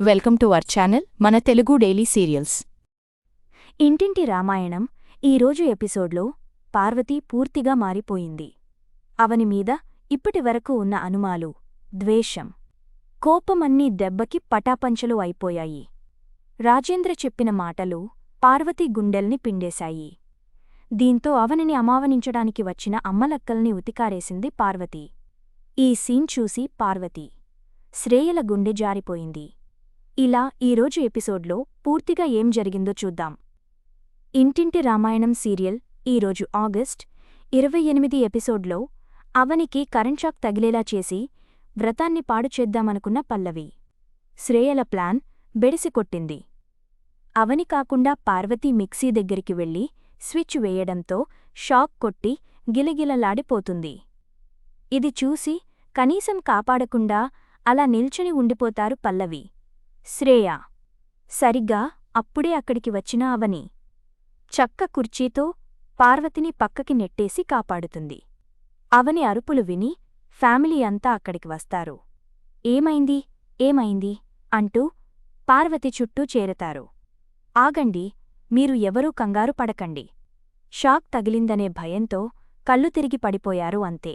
Welcome to our channel మన Telugu daily serials. ఇంటింటి రామాయణం ఈరోజు ఎపిసోడ్లో పార్వతి పూర్తిగా మారిపోయింది. అవని మీద ఇప్పటివరకు ఉన్న అనుమాలు ద్వేషం కోపమన్నీ దెబ్బకి పటాపంచలు అయిపోయాయి. రాజేంద్ర చెప్పిన మాటలు పార్వతి గుండెల్ని పిండేశాయి. దీంతో అవనిని అమావనించడానికి వచ్చిన అమ్మలక్కల్ని ఉతికారేసింది పార్వతి. ఈ సీన్ చూసి పార్వతి శ్రేయల గుండె జారిపోయింది. ఇలా ఈరోజు ఎపిసోడ్లో పూర్తిగా ఏం జరిగిందో చూద్దాం. ఇంటింటి రామాయణం సీరియల్ ఈరోజు ఆగస్ట్ ఇరవై ఎనిమిది ఎపిసోడ్లో అవనికి కరెంట్ షాక్ తగిలేలా చేసి వ్రతాన్ని పాడు చేద్దామనుకున్న పల్లవి. శ్రేయల ప్లాన్ బెడిసికొట్టింది అవని కాకుండా పార్వతీ మిక్సీ దగ్గరికి వెళ్ళి స్విచ్ వేయడంతో షాక్ కొట్టి గిలగిలలాడిపోతుంది. ఇది చూసి కనీసం కాపాడకుండా అలా నిల్చుని ఉండిపోతారు పల్లవి. శ్రేయ. సరిగ్గా అప్పుడే అక్కడికి వచ్చిన అవని చక్క కుర్చీతో పార్వతిని పక్కకి నెట్టేసి కాపాడుతుంది. అవని అరుపులు విని ఫ్యామిలీ అంతా అక్కడికి వస్తారు. ఏమైంది? ఏమైంది? అంటూ పార్వతి చుట్టూ చేరతారు. ఆగండి మీరు ఎవరూ కంగారు పడకండి. షాక్ తగిలిందనే భయంతో కళ్ళు తిరిగి పడిపోయారు అంతే.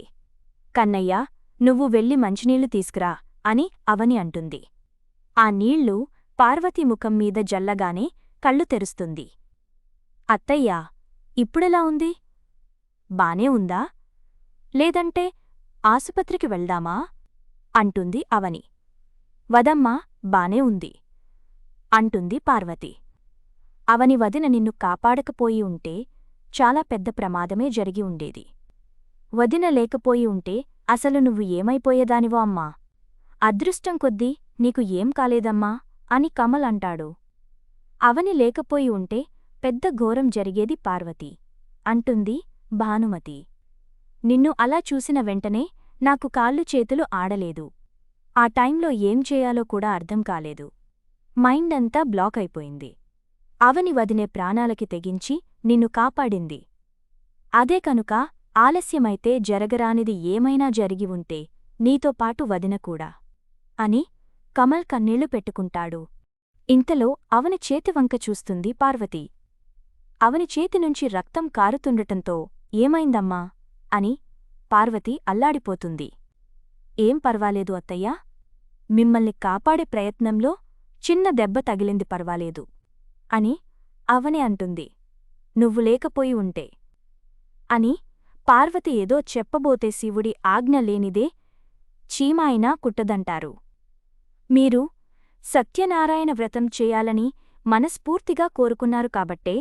కన్నయ్య నువ్వు వెళ్ళి మంచినీళ్ళు తీసుకురా అని అవని అంటుంది. ఆ నీళ్ళు పార్వతి ముఖం మీద జల్లగానే కళ్ళు తెరుస్తుంది. అత్తయ్యా ఇప్పుడెలా ఉంది? బానే ఉందా? లేదంటే ఆసుపత్రికి వెళ్దామా? అంటుంది అవని. వదమ్మా బానే ఉంది అంటుంది పార్వతి. అవని వదిన నిన్ను కాపాడకపోయి ఉంటే చాలా పెద్ద ప్రమాదమే జరిగి ఉండేది. వదిన లేకపోయి ఉంటే అసలు నువ్వు ఏమైపోయేదానివో అమ్మా. అదృష్టం కొద్దీ నీకు ఏం కాలేదమ్మా? అని కమల్ అంటాడు. అవని లేకపోయి ఉంటే పెద్ద ఘోరం జరిగేది పార్వతి. అంటుంది భానుమతి. నిన్ను అలా చూసిన వెంటనే నాకు కాళ్ళు చేతులు ఆడలేదు. ఆ టైంలో ఏం చేయాలో కూడా అర్థం కాలేదు. మైండ్ అంతా బ్లాక్ అయిపోయింది. అవని వదినే ప్రాణాలకి తెగించి నిన్ను కాపాడింది. అదే కనుక ఆలస్యమైతే జరగరానిది ఏమైనా జరిగి ఉంటే నీతో పాటు వదిన కూడా. అని కమల్ కన్నీళ్ళు పెట్టుకుంటాడు. ఇంతలో అవని చేతివంక చూస్తుంది పార్వతి. అవని చేతినుంచి రక్తం కారుతుండటంతో ఏమైందమ్మా? అని పార్వతి అల్లాడిపోతుంది. ఏం పర్వాలేదు అత్తయ్యా? మిమ్మల్ని కాపాడే ప్రయత్నంలో చిన్న దెబ్బ తగిలింది పర్వాలేదు. అని అవని అంటుంది. నువ్వు లేకపోయి ఉంటే. అని పార్వతి ఏదో చెప్పబోతే శివుడి ఆజ్ఞ లేనిదే చీమాయినా కుట్టదంటారు. మీరు సత్యనారాయణ వ్రతం చేయాలని మనస్ఫూర్తిగా కోరుకున్నారు కాబట్టే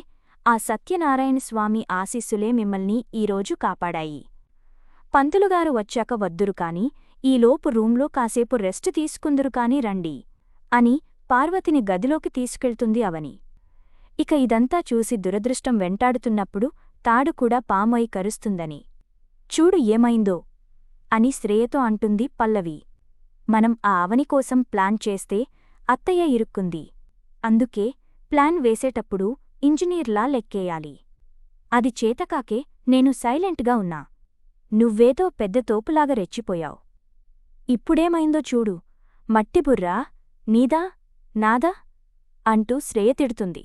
ఆ సత్యనారాయణ స్వామి ఆశీస్సులే మిమ్మల్ని ఈరోజు కాపాడాయి. పంతులుగారు వచ్చాక వద్దురు కాని ఈలోపు రూంలో కాసేపు రెస్ట్ తీసుకుందురు కాని రండి అని పార్వతిని గదిలోకి తీసుకెళ్తుంది అవని. ఇక ఇదంతా చూసి దురదృష్టం వెంటాడుతున్నప్పుడు తాడు కూడా పామై కరుస్తుందని. చూడు ఏమైందో అని శ్రేయతో అంటుంది పల్లవి. మనం ఆ అవని కోసం ప్లాన్ చేస్తే అత్తయ్య ఇరుక్కుంది. అందుకే ప్లాన్ వేసేటప్పుడు ఇంజనీర్లా లెక్కేయాలి. అది చేతకాకే నేను సైలెంట్గా ఉన్నా. నువ్వేదో పెద్ద తోపులాగా రెచ్చిపోయావు. ఇప్పుడేమైందో చూడు. మట్టిబుర్రా నీదా నాదా? అంటూ శ్రేయ తిడుతుంది.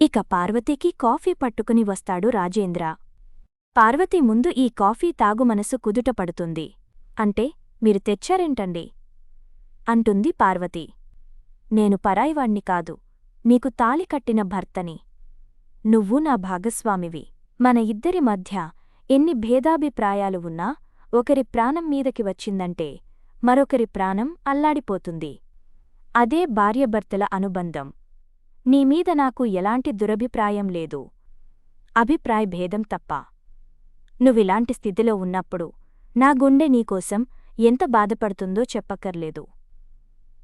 ఇక పార్వతీకి కాఫీ పట్టుకుని వస్తాడు రాజేంద్ర. పార్వతి ముందు ఈ కాఫీ తాగు మనసు కుదుట పడుతుంది. అంటే మీరు తెచ్చారేంటండి? అంటుంది పార్వతి. నేను పరాయివాణ్ణి కాదు నీకు తాలి కట్టిన భర్తని. నువ్వు నా భాగస్వామివి. మన ఇద్దరి మధ్య ఎన్ని భేదాభిప్రాయాలు ఉన్నా ఒకరి ప్రాణం మీదకి వచ్చిందంటే మరొకరి ప్రాణం అల్లాడిపోతుంది. అదే భార్యభర్తల అనుబంధం. నీమీద నాకు ఎలాంటి దురభిప్రాయం లేదు. అభిప్రాయ భేదం తప్ప. నువ్విలాంటి స్థితిలో ఉన్నప్పుడు నా గుండె నీకోసం ఎంత బాధపడుతుందో చెప్పక్కర్లేదు.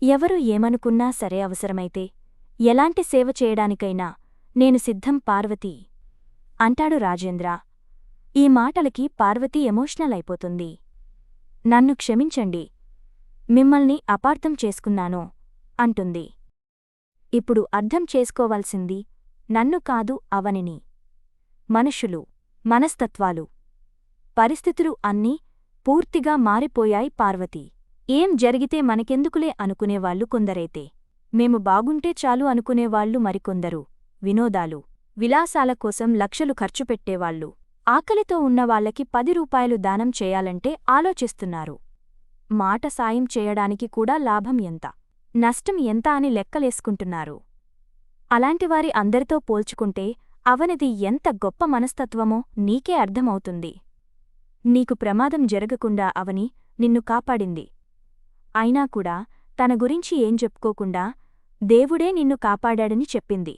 ఎవరు ఏమనుకున్నా సరే అవసరమైతే ఎలాంటి సేవ చేయడానికైనా నేను సిద్ధం పార్వతీ అంటాడు రాజేంద్ర. ఈ మాటలకి పార్వతీ ఎమోషనల్ అయిపోతుంది. నన్ను క్షమించండి మిమ్మల్ని అపార్థం చేసుకున్నాను అంటుంది. ఇప్పుడు అర్థం చేసుకోవాల్సింది నన్ను కాదు అవనిని. మనుషులు మనస్తత్వాలు పరిస్థితులు అన్నీ పూర్తిగా మారిపోయాయి పార్వతి. ఏం జరిగితే మనకెందుకులే అనుకునేవాళ్ళు కొందరైతే. మేము బాగుంటే చాలు అనుకునేవాళ్ళు మరికొందరు. వినోదాలు విలాసాల కోసం లక్షలు ఖర్చు పెట్టేవాళ్ళు ఆకలితో ఉన్నవాళ్ళకి పది రూపాయలు దానం చేయాలంటే ఆలోచిస్తున్నారు. మాట సాయం చేయడానికి కూడా లాభం ఎంత? నష్టం ఎంత అని లెక్కలేసుకుంటున్నారు. అలాంటివారి అందరితో పోల్చుకుంటే అవనిది ఎంత గొప్ప మనస్తత్వమో నీకే అర్థమవుతుంది. నీకు ప్రమాదం జరగకుండా అవని నిన్ను కాపాడింది. అయినా కూడా తన గురించి ఏం చెప్పుకోకుండా దేవుడే నిన్ను కాపాడాడని చెప్పింది.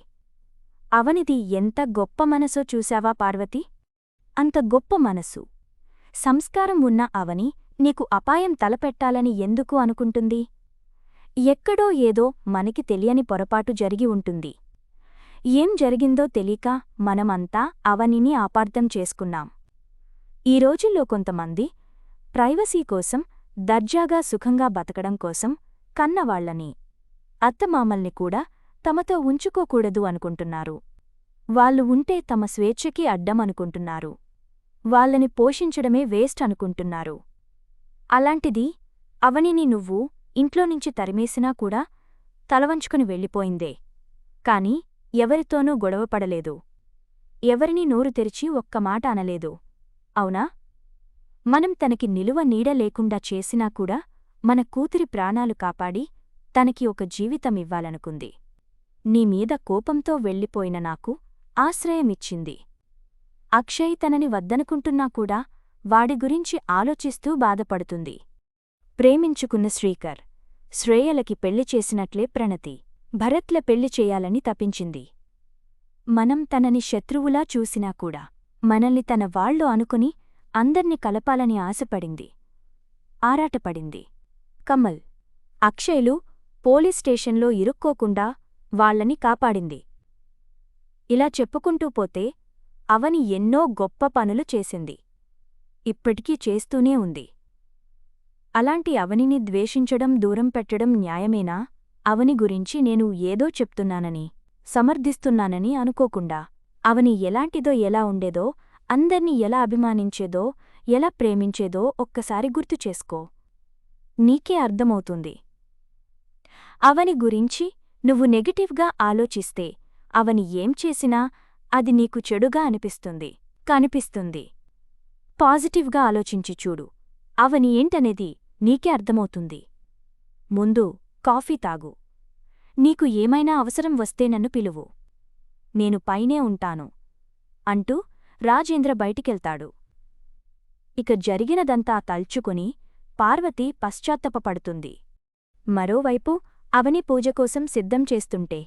అవనిది ఎంత గొప్ప మనసో చూశావా పార్వతి? అంత గొప్ప మనసు సంస్కారం ఉన్న అవని నీకు అపాయం తలపెట్టాలని ఎందుకు అనుకుంటుంది? ఎక్కడో ఏదో మనకి తెలియని పొరపాటు జరిగి ఉంటుంది. ఏం జరిగిందో తెలియక మనమంతా అవనిని ఆపార్థం చేసుకున్నాం. ఈ రోజుల్లో కొంతమంది ప్రైవసీ కోసం దర్జాగా సుఖంగా బతకడం కోసం కన్నవాళ్ళని అత్తమామల్ని కూడా తమతో ఉంచుకోకూడదు అనుకుంటున్నారు. వాళ్ళు ఉంటే తమ స్వేచ్ఛకి అడ్డమనుకుంటున్నారు వాళ్ళని పోషించడమే వేస్ట్ అనుకుంటున్నారు. అలాంటిది అవనిని నువ్వు ఇంట్లోనించి తరిమేసినా కూడా తలవంచుకుని వెళ్ళిపోయిందే. కాని ఎవరితోనూ గొడవపడలేదు ఎవరినీ నోరు తెరిచి ఒక్క మాట అనలేదు. అవునా? మనం తనకి నిలువ నీడ లేకుండా చేసినా కూడా మన కూతురి ప్రాణాలు కాపాడి తనకి ఒక జీవితమివ్వాలనుకుంది నీమీద కోపంతో వెళ్ళిపోయిన నాకు ఆశ్రయమిచ్చింది. అక్షయ్ తనని వద్దనుకుంటున్నా కూడా వాడి గురించి ఆలోచిస్తూ బాధపడుతుంది. ప్రేమించుకున్న శ్రీకర్ శ్రేయలకి పెళ్ళి చేసినట్లే ప్రణతి భరత్ల పెళ్ళి చేయాలని తపించింది. మనం తనని శత్రువులా చూసినా కూడా మనల్ని తన వాళ్ళు అనుకుని అందర్నీ కలపాలని ఆశపడింది. ఆరాటపడింది. కమల్ అక్షయ్లు పోలీస్ స్టేషన్లో ఇరుక్కోకుండా వాళ్ళని కాపాడింది. ఇలా చెప్పుకుంటూ పోతే అవని ఎన్నో గొప్ప పనులు చేసింది. ఇప్పటికీ చేస్తూనే ఉంది. అలాంటి అవనిని ద్వేషించడం దూరం పెట్టడం న్యాయమేనా? అవని గురించి నేను ఏదో చెప్తున్నానని సమర్థిస్తున్నానని అనుకోకుండా అవని ఎలాంటిదో ఎలా ఉండేదో అందర్నీ ఎలా అభిమానించేదో ఎలా ప్రేమించేదో ఒక్కసారి గుర్తు చేసుకో. నీకే అర్థమవుతుంది. అవని గురించి నువ్వు నెగటివ్గా ఆలోచిస్తే అవని ఏం చేసినా అది నీకు చెడుగా అనిపిస్తుంది కనిపిస్తుంది. పాజిటివ్గా ఆలోచించి చూడు. అవని ఏంటనేది నీకే అర్థమవుతుంది. ముందు కాఫీ తాగు. నీకు ఏమైనా అవసరం వస్తే నన్ను పిలువు. నేను పైనే ఉంటాను. అంటూ రాజేంద్ర బయటికెళ్తాడు. ఇక జరిగినదంతా తల్చుకుని పార్వతి పశ్చాత్తపపడుతుంది మరోవైపు అవని పూజ కోసం సిద్ధం చేస్తుంటే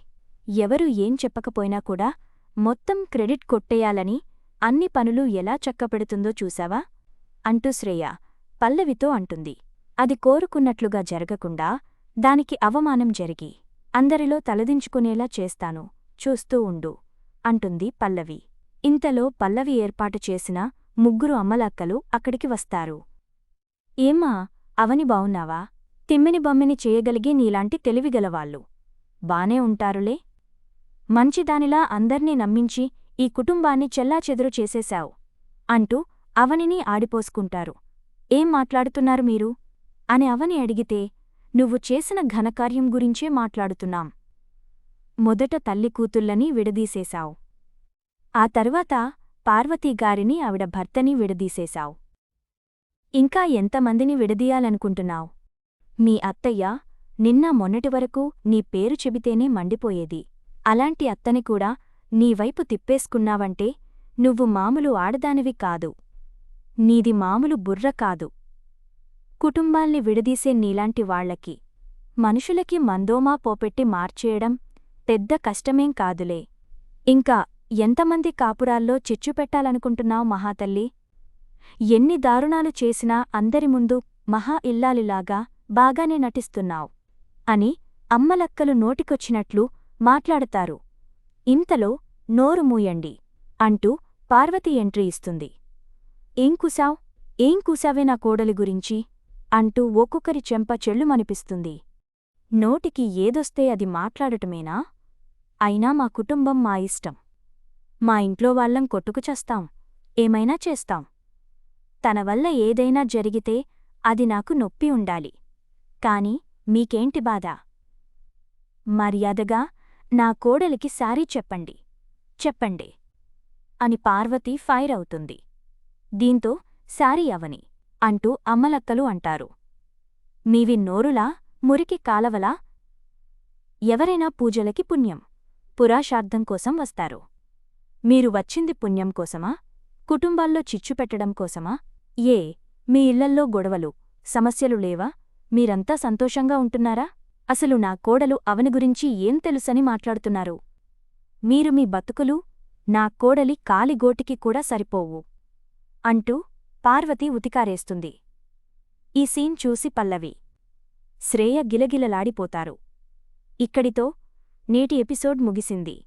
ఎవరు ఏం చెప్పకపోయినా కూడా మొత్తం క్రెడిట్ కొట్టేయాలని అన్ని పనులు ఎలా చక్కపెడుతుందో చూశావా? అంటూ శ్రేయ పల్లవితో అంటుంది. అది కోరుకున్నట్లుగా జరగకుండా దానికి అవమానం జరిగి అందరిలో తలదించుకునేలా చేస్తాను చూస్తూ ఉండు అంటుంది పల్లవి. ఇంతలో పల్లవి ఏర్పాటు చేసిన ముగ్గురు అమ్మలక్కలు అక్కడికి వస్తారు. ఏమ్మా అవని బావున్నావా? తిమ్మిని బొమ్మిని చేయగలిగే నీలాంటి తెలివిగలవాళ్ళు. బానే ఉంటారులే. మంచిదానిలా అందర్నీ నమ్మించి ఈ కుటుంబాన్ని చెల్లాచెదురు చేసేశావు అంటూ అవనిని ఆడిపోసుకుంటారు. ఏం మాట్లాడుతున్నారు మీరు? అని అవని అడిగితే నువ్వు చేసిన ఘనకార్యం గురించే మాట్లాడుతున్నాం. మొదట తల్లి కూతుళ్ళని విడదీసేశావు. ఆ తర్వాత పార్వతీగారిని ఆవిడ భర్తని విడదీసేశావు. ఇంకా ఎంతమందిని విడదీయాలనుకుంటున్నావు? మీ అత్తయ్య నిన్న మొన్నటివరకు నీ పేరు చెబితేనే మండిపోయేది. అలాంటి అత్తని కూడా నీవైపు తిప్పేసుకున్నావంటే నువ్వు మామూలు ఆడదానివి కాదు. నీది మామూలు బుర్ర కాదు. కుటుంబాల్ని విడదీసే నీలాంటి వాళ్ళకి మనుషులకి మందోమా పోపెట్టి మార్చేయడం పెద్ద కష్టమేం కాదులే. ఇంకా ఎంతమంది కాపురాల్లో చిచ్చు పెట్టాలనుకుంటున్నావు మహాతల్లి? ఎన్ని దారుణాలు చేసినా అందరి ముందు మహా ఇల్లాలిలాగా బాగానే నటిస్తున్నావు అని అమ్మలక్కలు నోటికొచ్చినట్లు మాట్లాడతారు. ఇంతలో నోరు మూయండి అంటూ పార్వతి ఎంట్రీ ఇస్తుంది. ఏం కూసావ్ ఏం కూసావే నా కోడలి గురించి? అంటూ ఒక్కొక్కరి చెంప చెళ్ళుమనిపిస్తుంది. నోటికి ఏదొస్తే అది మాట్లాడటమేనా? అయినా మా కుటుంబం మా ఇష్టం. మా ఇంట్లో వాళ్ళం కొట్టుకుచేస్తాం ఏమైనా చేస్తాం. తన వల్ల ఏదైనా జరిగితే అది నాకు నొప్పి ఉండాలి. కాని మీకేంటి బాధ? మర్యాదగా నా కోడలికి సారీ చెప్పండి. చెప్పండి. అని పార్వతి ఫైర్ అవుతుంది. దీంతో సారీ అవని అంటూ అమ్మలక్కలు అంటారు. మీవి నోరులా మురికి కాలవలా? ఎవరైనా పూజలకి పుణ్యం. పురాషార్థం కోసం వస్తారు. మీరు వచ్చింది పుణ్యం కోసమా? కుటుంబాల్లో చిచ్చు పెట్టడం కోసమా? ఏ మీ ఇళ్ళల్లో గొడవలు సమస్యలు లేవా? మీరంతా సంతోషంగా ఉంటున్నారా? అసలు నా కోడలు అవని గురించి ఏం తెలుసని మాట్లాడుతున్నారు? మీరు మీ బతుకులు నా కోడలి కాలిగోటికి కూడా సరిపోవు. అంటూ పార్వతి ఉతికారేస్తుంది. ఈ సీన్ చూసి పల్లవి శ్రేయ గిలగిలలాడిపోతారు. ఇక్కడితో నేటి ఎపిసోడ్ ముగిసింది.